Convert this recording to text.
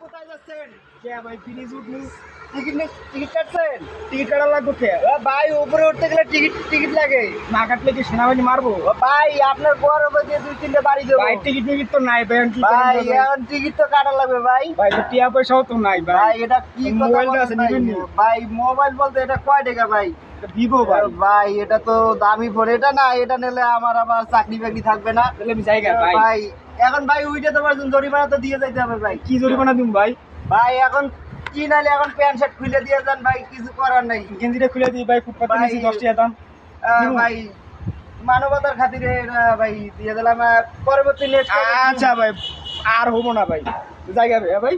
কোথায় যাচ্ছেন? কে ভাই ব্রিজ উঠনি টিকিট টিকিট কাটছেন? টিকিট কাটা লাগবে কে? ভাই উপরে উঠতে গেলে টিকিট টিকিট লাগে। না কাটলে কি সেনাবাহিনী মারবো? ভাই আপনার বড় দিয়ে দুই তিনটে বাড়ি দেবো। ভাই টিকিট টিকিট তো নাই ভাই ভাই এখন টিকিট তো কাটা লাগবে ভাই। ভাই তো টিয়া পয়সাও তো নাই ভাই। ভাই এটা কি বলেন আছে? ভাই মোবাইল বলতে এটা কয় টাকা ভাই? ভিভো ভাই। ভাই এটা তো দামি ফোন এটা না এটা নিলে আমার আবার চাকরি বাকরি থাকবে না। তাহলে আমি জায়গা ভাই ভাই। এখন ভাই উইটে তো পারছেন জরিমানা তো দিয়ে যাইতে হবে ভাই। কি জরিমানা দিন ভাই? ভাই এখন কি নাইলে এখন প্যান্ট শার্ট খুলে দিয়ে যান ভাই কিছু করার নাই। গেঞ্জিটা খুলে দিই ভাই ফুটপাতে নিয়েছি দশ টাকা দাম ভাই মানবতার খাতিরে ভাই দিয়ে দিলাম। পরবর্তী নেক্সট আচ্ছা ভাই আর হব না ভাই। জায়গা ভাই। ভাই